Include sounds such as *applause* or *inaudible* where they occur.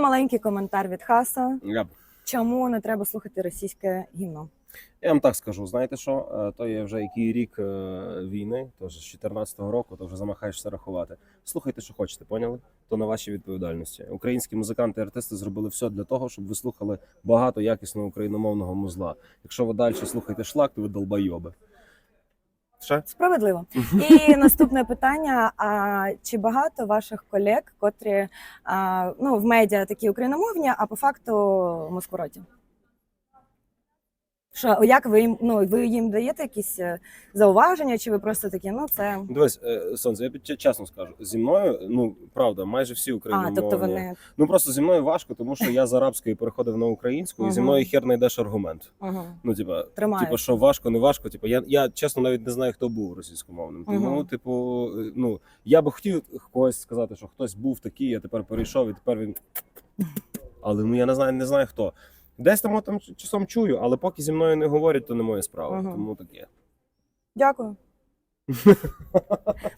маленький коментар від Хаса. Я, Чому не треба слухати російське гімно? я вам так скажу, знаєте що? Е, То є вже який рік е, війни, тож з 14-го року, то вже замахаєшся рахувати. Слухайте, що хочете, поняли? То на вашій відповідальності. Українські музиканти і артисти зробили все для того, щоб ви слухали багато якісного україномовного музла. Якщо ви далі слухаєте шлак, то ви долбайоби. Ще? Справедливо. І наступне питання: а чи багато ваших колег, котрі а, ну, в медіа такі україномовні, а по факту москвороті? Що, як ви їм ну ви їм даєте якісь е, зауваження, чи ви просто такі, ну це Дивись, е, сонце, я чесно скажу, зі мною, ну правда, майже всі а, україномовні. тобто вони Ну просто зі мною важко, тому що я з арабської переходив на українську, і зі мною хер знайдеш аргумент. Ну, типа, типа, що важко, не важко. Типа, я, я чесно навіть не знаю, хто був російськомовним. Тому, типу, е, ну я би хотів когось сказати, що хтось був такий, я тепер перейшов, і тепер він. Але ну я не знаю, не знаю хто. Десь там, там часом чую, але поки зі мною не говорять, то не моя справа. Мгм. Тому таке. Дякую. *laughs*